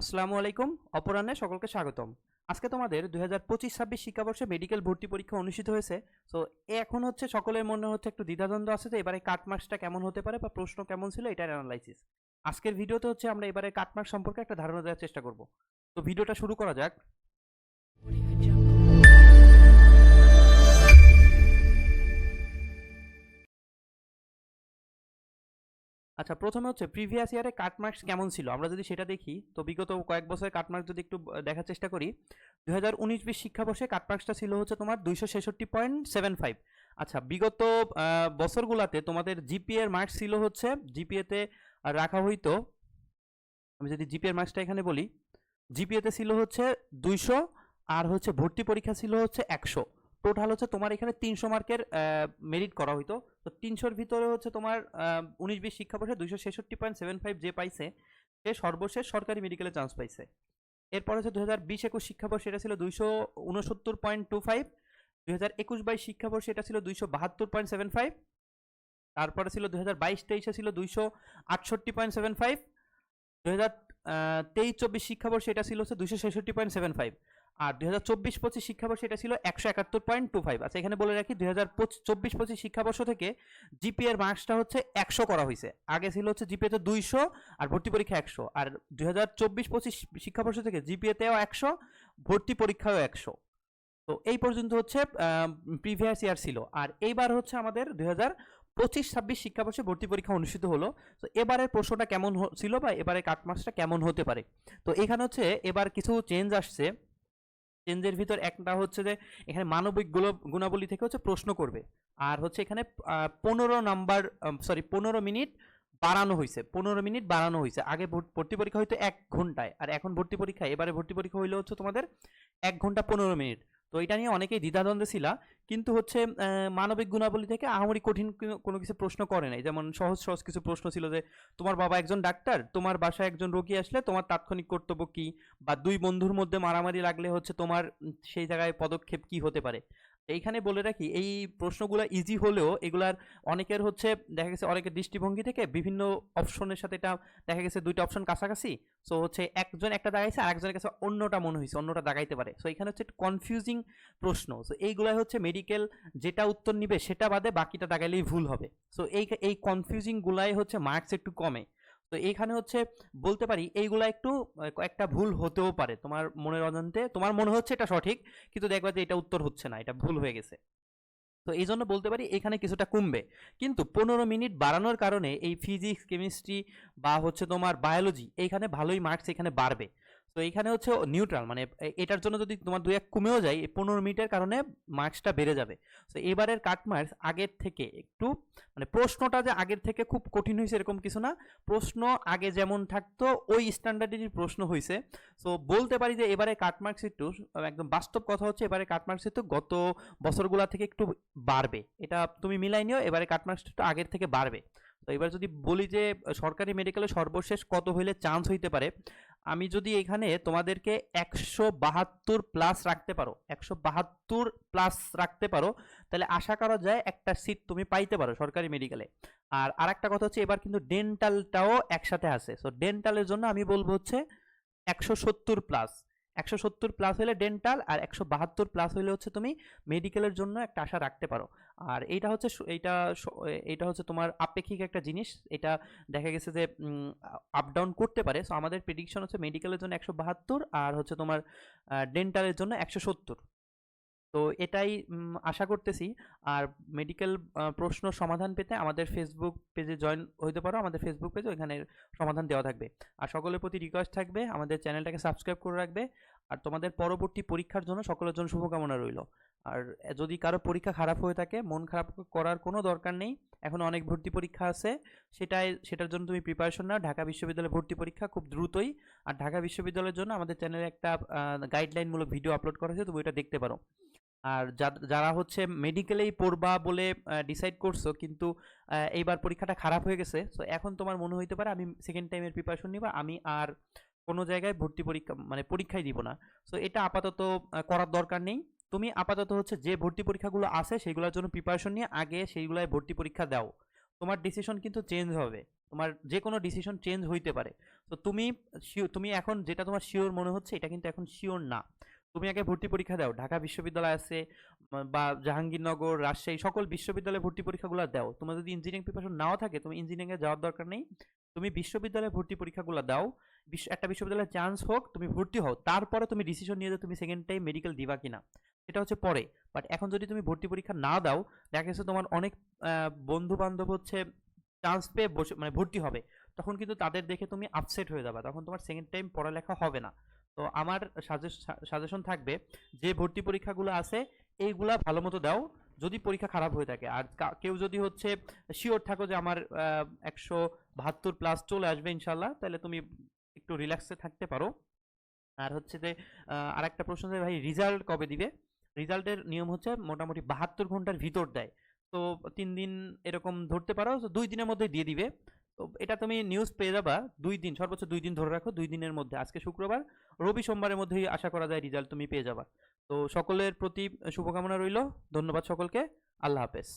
আসসালামু আলাইকুম, অপরাহ্নে সকলকে স্বাগতম। আজকে তোমাদের দুই হাজার পঁচিশ ছাব্বিশ শিক্ষাবর্ষে মেডিকেল ভর্তি পরীক্ষা অনুষ্ঠিত হয়েছে। তো এখন হচ্ছে সকলের মনে হচ্ছে একটু দ্বিধাদ্বন্দ্ব আছে তো এবারে কাটমার্কসটা কেমন হতে পারে বা প্রশ্ন কেমন ছিল এটার অ্যানালাইসিস আজকের ভিডিওতে হচ্ছে আমরা এবারে কাটমার্ক সম্পর্কে একটা ধারণা দেওয়ার চেষ্টা করব। তো ভিডিওটা শুরু করা যাক। আচ্ছা প্রথমে হচ্ছে প্রিভিয়াস ইয়ারে কাটমার্কস কেমন ছিল? আমরা যদি সেটা দেখি, তো বিগত কয়েক বছরের কাটমার্ক যদি একটু দেখার চেষ্টা করি দুই হাজার উনিশ বিশ শিক্ষাবর্ষে কাটমার্কসটা ছিল হচ্ছে তোমার দুইশো ছেষট্টি পয়েন্ট সেভেন ফাইভ। আচ্ছা বিগত বছরগুলাতে তোমাদের জিপিএর মার্কস ছিল হচ্ছে জিপিএতে রাখা হইতো, আমি যদি জিপিএর মার্কসটা এখানে বলি জিপিএতে ছিল হচ্ছে দুইশো, আর হচ্ছে ভর্তি পরীক্ষা ছিল হচ্ছে একশো। টোটাল হচ্ছে তোমার এখানে তিনশো মার্কের মেরিট করা হইতো। তো তিনশোর ভিতরে হচ্ছে তোমার উনিশ বিশ শিক্ষাবর্ষে দুইশো ছেষট্টি পয়েন্ট সেভেন ফাইভ যে পাইছে, সে সর্বশেষ সরকারি মেডিকেলে চান্স পাইছে। এরপর হচ্ছে দু হাজার বিশ একুশ শিক্ষাবর্ষে এটা ছিল দুইশো উনসত্তর পয়েন্ট টু ফাইভ, দুই হাজার একুশ বাইশ শিক্ষাবর্ষে এটা ছিল দুইশো বাহাত্তর পয়েন্ট সেভেন ফাইভ, তারপরে ছিল দু হাজার বাইশ তেইশে ছিল দুইশো আটষট্টি পয়েন্ট সেভেন ফাইভ দু হাজার তেইশ চব্বিশ শিক্ষাবর্ষে এটা ছিল হচ্ছে দুইশো ছেষট্টি পয়েন্ট সেভেন ফাইভ। আর দুই হাজার চব্বিশ পঁচিশ শিক্ষাবর্ষে এটা ছিল একশো একাত্তর পয়েন্ট টু ফাইভ। আচ্ছা এখানে বলে রাখি, দুই হাজার চব্বিশ পঁচিশ শিক্ষাবর্ষ থেকে জিপিএর মার্কসটা হচ্ছে একশো করা হয়েছে। আগে ছিল হচ্ছে জিপিএতে দুইশো আর ভর্তি পরীক্ষা একশো। আর দুই হাজার চব্বিশ পঁচিশ শিক্ষাবর্ষ থেকে জিপিএতেও একশো, ভর্তি পরীক্ষাও একশো। তো এই পর্যন্ত হচ্ছে প্রিভিয়াস ইয়ার ছিল। আর এইবার হচ্ছে আমাদের দুই হাজার পঁচিশ, ছাব্বিশ শিক্ষাবর্ষে ভর্তি পরীক্ষা অনুষ্ঠিত হলো। তো এবারের প্রশ্নটা কেমন ছিল বা এবারে কাটমার্কসটা কেমন হতে পারে? তো এখানে হচ্ছে এবার কিছু চেঞ্জ আসছে। চেঞ্জের ভিতর একটা হচ্ছে যে, এখানে মানবিক গুণাবলী থেকে হচ্ছে প্রশ্ন করবে। আর হচ্ছে এখানে পনেরো নাম্বার সরি পনেরো মিনিট বাড়ানো হয়েছে পনেরো মিনিট বাড়ানো হয়েছে আগে ভর্তি- পরীক্ষা হয়তো এক ঘন্টায়। আর এখন ভর্তি পরীক্ষা, এবারে ভর্তি পরীক্ষা হইলে হচ্ছে তোমাদের এক ঘণ্টা পনেরো মিনিট। তো এটা নিয়ে অনেকেই দ্বিধাদ্বন্দ্বে ছিল। কিন্তু হচ্ছে মানবিক গুণাবলী থেকে আহামরি কঠিন কোনো- কিছু প্রশ্ন করে নাই। যেমন সহজ সহজ কিছু প্রশ্ন ছিল যে, তোমার বাবা একজন ডাক্তার, তোমার বাসায় একজন রোগী আসলে তোমার তাৎক্ষণিক কর্তব্য কী? বা দুই বন্ধুর মধ্যে মারামারি লাগলে হচ্ছে তোমার সেই জায়গায় পদক্ষেপ কি হতে পারে? এইখানে বলে রাখি, এই প্রশ্নগুলো ইজি হলেও এগুলার অনেকের হচ্ছে, দেখা গেছে অনেকের দৃষ্টিভঙ্গি থেকে বিভিন্ন অপশনের সাথে এটা দেখা গেছে দুইটা অপশন কাছাকাছি। সো হচ্ছে একজন একটা দাগাইছে আর একজনের কাছে অন্যটা মনে হয়েছে অন্যটা দাগাইতে পারে। সো এখানে হচ্ছে কনফিউজিং প্রশ্ন। সো এইগুলাই হচ্ছে মেডিকেল যেটা উত্তর নিবে সেটা বাদে বাকিটা দাগাইলেই ভুল হবে। সো এই এই কনফিউজিং গুলাই হচ্ছে মার্কস একটু কমে। তো এইখানে হচ্ছে বলতে পারি এইগুলা একটু একটা ভুল হতেও পারে তোমার মনের অজান্তে। তোমার মনে হচ্ছে এটা সঠিক, কিন্তু দেখবা যে এটা উত্তর হচ্ছে না, এটা ভুল হয়ে গেছে। তো এই জন্য বলতে পারি এখানে কিছুটা কমবে। কিন্তু পনেরো মিনিট বাড়ানোর কারণে এই ফিজিক্স, কেমিস্ট্রি বা হচ্ছে তোমার বায়োলজি এইখানে ভালোই মার্কস এখানে বাড়বে। তো এইখানে হচ্ছে নিউট্রাল মানে এটার জন্য যদি তোমার দুই এক কমেও যায়, এই পনেরো মিনিটের কারণে মার্কসটা বেড়ে যাবে। তো এবারের কাট মার্কস আগের থেকে একটু মানে প্রশ্নটা যে আগের থেকে খুব কঠিন হয়েছে এরকম কিছু না। প্রশ্ন আগে যেমন থাকতো, ওই স্ট্যান্ডার্ডেরই প্রশ্ন হয়েছে সো বলতে পারি যে এবারে কাটমার্কস একটু, একদম বাস্তব কথা হচ্ছে এবারে কাটমার্কস একটু গত বছরগুলা থেকে একটু বাড়বে। এটা তুমি মিলাই নিও, এবারে কাটমার্কস একটু আগের থেকে বাড়বে। তো এবার যদি বলি যে সরকারি মেডিকেলে সর্বশেষ কত হইলে চান্স হইতে পারে আমি যদি এখানে তোমাদেরকে একশো বাহাত্তর প্লাস রাখতে পারো, একশো বাহাত্তর প্লাস রাখতে পারো, তাহলে আশা করা যায় একটা সিট তুমি পাইতে পারো সরকারি মেডিকেলে আর আরেকটা কথা হচ্ছে এবার কিন্তু ডেন্টালটাও একসাথে আছে। সো ডেন্টালের জন্য আমি বলব হচ্ছে একশো সত্তর প্লাস একশো সত্তর প্লাস হলে ডেন্টাল আর একশো বাহাত্তর প্লাস হলে হচ্ছে তুমি মেডিকেলের জন্য একটা আশা রাখতে পারো। আর এইটা হচ্ছে এইটা এটা হচ্ছে তোমার আপেক্ষিক একটা জিনিস। এটা দেখা গেছে যে আপ ডাউন করতে পারে। সো আমাদের প্রেডিকশন হচ্ছে মেডিকেলের জন্য একশো বাহাত্তর আর হচ্ছে তোমার ডেন্টালের জন্য একশো সত্তর। তো এটাই আশা করতেছি। আর মেডিকেল প্রশ্ন সমাধান পেতে আমাদের ফেসবুক পেজে জয়েন হইতে পারো। আমাদের ফেসবুক পেজে ওইখানে সমাধান দেওয়া থাকবে। আর সকলের প্রতি রিকোয়েস্ট থাকবে, আমাদের চ্যানেলটাকে সাবস্ক্রাইব করে রাখবে। আর তোমাদের পরবর্তী পরীক্ষার জন্য সকলের জন্য শুভকামনা রইল। আর যদি কারও পরীক্ষা খারাপ হয়ে থাকে, মন খারাপ করার কোনো দরকার নেই, এখন অনেক ভর্তি পরীক্ষা আছে। সেটাই, সেটার জন্য তুমি প্রিপারেশন নাও। ঢাকা বিশ্ববিদ্যালয়ের ভর্তি পরীক্ষা খুব দ্রুতই। আর ঢাকা বিশ্ববিদ্যালয়ের জন্য আমাদের চ্যানেলে একটা গাইডলাইনমূলক ভিডিও আপলোড করা হয়েছে, তুমি ওইটা দেখতে পারো। আর যারা হচ্ছে মেডিকেলেই পড়বা বলে ডিসাইড করছ, কিন্তু এইবার পরীক্ষাটা খারাপ হয়ে গেছে সো এখন তোমার মনে হইতে পারে আমি সেকেন্ড টাইমের প্রিপারেশন নিবা, আমি আর কোনো জায়গায় ভর্তি পরীক্ষা মানে পরীক্ষাই দিব না। সো এটা আপাতত করার দরকার নেই। তুমি আপাতত হচ্ছে যে ভর্তি পরীক্ষাগুলো আছে সেগুলোর জন্য প্রিপারেশন নিয়ে আগে সেইগুলোয় ভর্তি পরীক্ষা দাও। তোমার ডিসিশন কিন্তু চেঞ্জ হবে। তোমার যে কোনো ডিসিশন চেঞ্জ হইতে পারে। তো তুমি তুমি এখন যেটা তোমার শিওর মনে হচ্ছে, এটা কিন্তু এখন শিওর না। তুমি আগে ভর্তি পরীক্ষা দাও। ঢাকা বিশ্ববিদ্যালয় আছে বা জাহাঙ্গীরনগর, রাজশাহী, সকল বিশ্ববিদ্যালয়ে ভর্তি পরীক্ষাগুলো দাও। তোমার যদি ইঞ্জিনিয়ারিং প্রিপারেশন নাও থাকে তুমি ইঞ্জিনিয়ারিং এ যাওয়ার দরকার নেই। তুমি বিশ্ববিদ্যালয়ে ভর্তি পরীক্ষাগুলো দাও। একটা বিশ্ববিদ্যালয়ে চান্স হোক, তুমি ভর্তি হও। তারপরে তুমি ডিসিশন নিয়ে যে তুমি সেকেন্ড টাইম মেডিকেল দিবা কিনা। সেটা হচ্ছে পরে। বাট এখন যদি তুমি ভর্তি পরীক্ষা না দাও, দেখা গেছে তোমার অনেক বন্ধু বান্ধব হচ্ছে চান্স পেয়ে বসে মানে ভর্তি হবে। তখন কিন্তু তাদের দেখে তুমি আপসেট হয়ে যাবে। তখন তোমার সেকেন্ড টাইম পড়ালেখা হবে না। তো আমার সাজেশন থাকবে যে ভর্তি পরীক্ষাগুলো আছে, এইগুলা ভালো মতো দাও যদি পরীক্ষা খারাপ হয়ে থাকে। আর কেউ যদি হচ্ছে শিওর থাকো যে আমার একশো বাহাত্তর প্লাস চলে আসবে ইনশাল্লাহ তাহলে তুমি একটু রিল্যাক্সে থাকতে পারো। আর হচ্ছে যে আর একটা প্রশ্ন যে ভাই রিজাল্ট কবে দিবে? রিজাল্টের নিয়ম হচ্ছে মোটামুটি বাহাত্তর ঘণ্টার ভিতর দেয়। তো তিন দিন এরকম ধরতে পারো দুই দিনের মধ্যে দিয়ে দিবে। এটা তুমি নিউজ পেয়ে যাবা দুই দিন, সর্বোচ্চ দুই দিন ধরে রাখো, দুই দিনের মধ্যে। আজকে শুক্রবার, রবি সোমবারের মধ্যেই আশা করা যায় রেজাল্ট তুমি পেয়ে যাবা। তো সকলের প্রতি শুভকামনা রইল, ধন্যবাদ সকলকে, আল্লাহ হাফেজ।